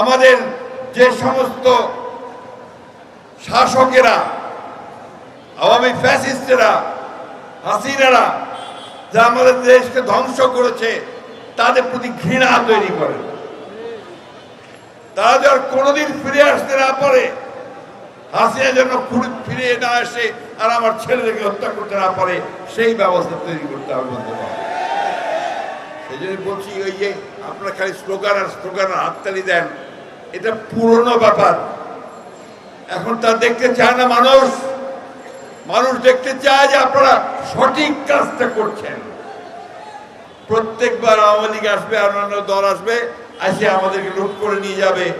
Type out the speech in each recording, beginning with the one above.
আমাদের যে সমস্ত শাসকেরা, আওয়ামী ফ্যাসিস্টেরা, হাসিনারা, যা আমাদের দেশকে ধ্বংস করেছে, তাদের প্রতি ঘৃণা তৈরি করে তারা যেন কোনোদিন ফিরে আসতে না পারে, হাসিনা যেন ফিরে না আসে আর আমার ছেলেদেরকে হত্যা করতে না পারে, সেই ব্যবস্থা তৈরি করতে হবে সেই জন্য বলছি ওই যে আপনারা খালি স্লোগান আর স্লোগান হাততালি দেন এটা পুরনো ব্যাপার। এখন তা দেখতে চায় না মানুষ। মানুষ দেখতে চায় যে আপনারা সঠিক কাজটা করছেন। প্রত্যেকবার আওয়ামী লীগ আসবে আর অন্যান্য দল আসবে এসে আমাদেরকে লুট করে নিয়ে যাবে।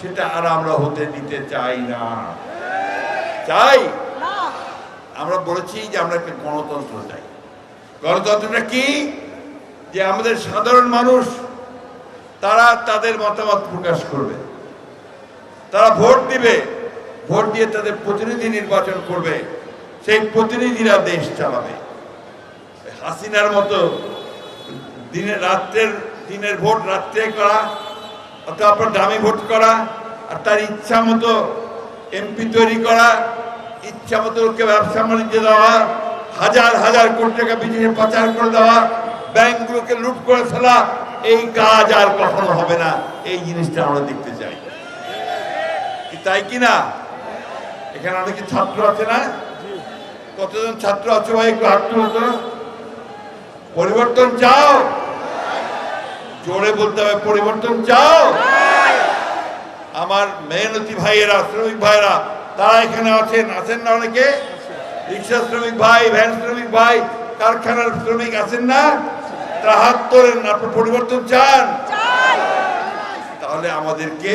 সেটা আর আমরা হতে দিতে চাই না। চাই? আমরা বলেছি যে আমরা একটা গণতন্ত্র চাই। গণতন্ত্রটা কি? যে আমাদের সাধারণ মানুষ তারা তাদের মতামত প্রকাশ করবে। তারা ভোট দিবে। ভোট দিয়ে তাদের প্রতিনিধি নির্বাচন করবে। সেই প্রতিনিধিরা দেশ চালাবে। হাসিনার মতো দিনের রাত্রের, দিনের ভোট রাত্রে করা আপনার দামি ভোট করা, আর তার ইচ্ছা মতো এমপি তৈরি করা, ইচ্ছা মতো লোককে ব্যবসা বাণিজ্য দেওয়া, হাজার হাজার কোটি টাকা বিদেশে পাচার করে দেওয়া, ব্যাংকগুলোকে লুট করে ফেলা, এই কাজ আর কখনো হবে না। এই জিনিসটা আমরা দেখতে চাই। তাই কি না? এখানে অনেকে ছাত্র আছে না? কতজন ছাত্র আছে ভাই একটু হাত পরিবর্তন চাও? জোরে বলতে হবে, পরিবর্তন চাও? আমার মেহনতি ভাইয়েরা, শ্রমিক ভাইয়েরা, তারা এখানে আছেন আছেন না অনেকে? রিক্সা শ্রমিক ভাই, ভ্যান শ্রমিক ভাই, কারখানার শ্রমিক আছেন না? তারা হাত তোলেন আপনার পরিবর্তন চান? তাহলে আমাদেরকে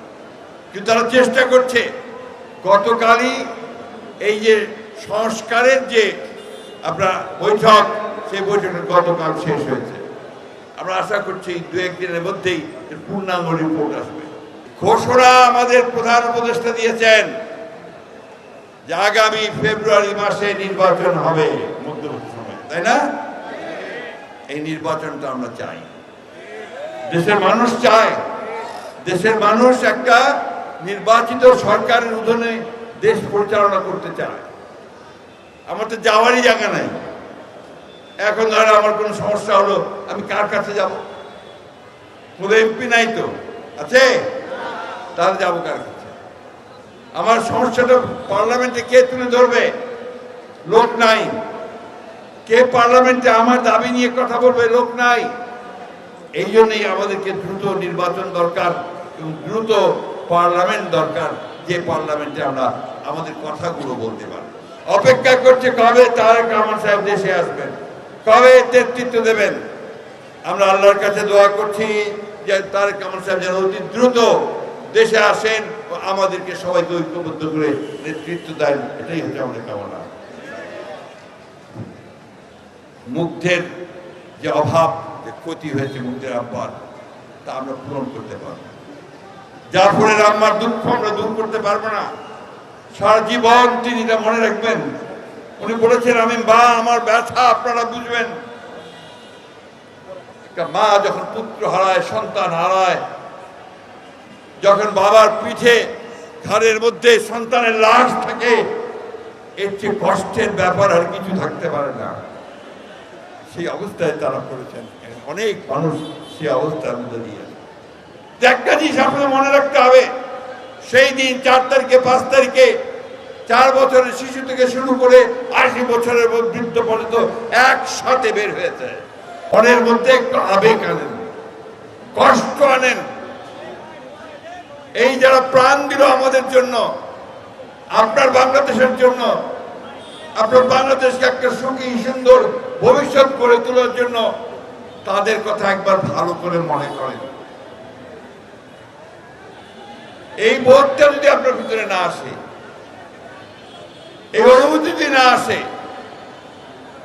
কিন্তু তারা চেষ্টা করছে। গতকালই এই যে সংস্কারের যে আপনার বৈঠক, সেই বৈঠকটা গতকাল শেষ হয়েছে। আমরা আশা করছি দু একদিনের মধ্যেই পূর্ণাঙ্গ রিপোর্ট আসবে। ঘোষণা আমাদের প্রধান উপদেষ্টা দিয়েছেন যে আগামী ফেব্রুয়ারি মাসে নির্বাচন হবে। মধ্যবর্তী সময় তাই না? এই নির্বাচনটা আমরা চাই। দেশের মানুষ চায়। দেশের মানুষ একটা নির্বাচিত সরকারের অধীনে দেশ পরিচালনা করতে চায়। আমার তো যাওয়ারই জায়গা নাই। এখন ধরো আমার কোনো সমস্যা হলো, আমি কার কাছে যাব? কোনো এমপি নাই তো। আছে? তাহলে যাব কার কাছে? আমার সমস্যাটা পার্লামেন্টে কে তুলে ধরবে? লোক নাই। কে পার্লামেন্টে আমার দাবি নিয়ে কথা বলবে? লোক নাই। এই জন্যই আমাদেরকে দ্রুত নির্বাচন দরকার এবং দ্রুত পার্লামেন্ট দরকার, যে পার্লামেন্টে আমরা আমাদের কথাগুলো বলতে পারি অপেক্ষা করছে কবে তারেক রহমান সাহেব দেশে আসবেন, কবে নেতৃত্ব দেবেন। আমরা আল্লাহর কাছে দোয়া করছি যে তারেক রহমান সাহেব যেন অতি দ্রুত দেশে আসেন আমাদেরকে সবাইকে ঐক্যবদ্ধ করে নেতৃত্ব দেন, এটাই হচ্ছে আমাদের কামনা। মুগ্ধের যে অভাব, যে ক্ষতি হয়েছে মুগ্ধের আব্বার, তা আমরা পূরণ করতে পারব। জাফরের আম্মার দুঃখ আমরা দূর করতে পারব না। সারা জীবন তিনি এটা মনে রাখবেন। উনি বলেছেন, আমি মা, আমার ব্যথা, আপনারা বুঝবেন। একটা মা যখন পুত্র হারায়, সন্তান হারায়, যখন বাবার পিঠে ঘরের মধ্যে সন্তানের লাশ থাকে, এর চেয়ে কষ্টের ব্যাপার আর কিছু থাকতে পারে না। সেই অবস্থায় তারা করেছেন। অনেক মানুষ সেই অবস্থার মধ্যে দিয়ে। একটা জিনিস আপনাদের মনে রাখতে হবে, সেই দিন চার তারিখে, পাঁচ তারিখে চার বছরের শিশু থেকে শুরু করে আশি বছরের বৃদ্ধ পর্যন্ত একসাথে বের হয়েছে। মনের মধ্যে একটু আবেগ আনেন, কষ্ট আনেন। এই যারা প্রাণ দিল আমাদের জন্য, আপনার বাংলাদেশের জন্য, আপনার বাংলাদেশকে একটা সুখী, সুন্দর ভবিষ্যৎ করে তোলার জন্য, তাদের কথা একবার ভালো করে মনে করেন। এই বোধটা যদি আপনার ভিতরে না আসে, এই অনুভূতি যদি না আসে,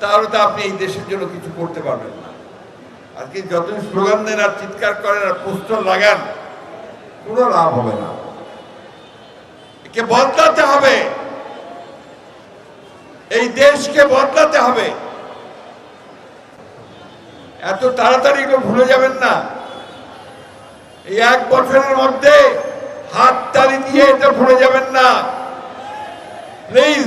তাহলে তো আপনি এই দেশের জন্য কিছু করতে পারবেন না। আজকে যতদিন স্লোগান দেন আর চিৎকার করেন আর পোস্টার লাগান, কোনো লাভ হবে না। একে বদলাতে হবে। এই দেশকে বদলাতে হবে। এত তাড়াতাড়ি কেউ ভুলে যাবেন না। এই এক বছরের মধ্যে হাত তালি দিয়ে এটা ভুলে যাবেন না। প্লিজ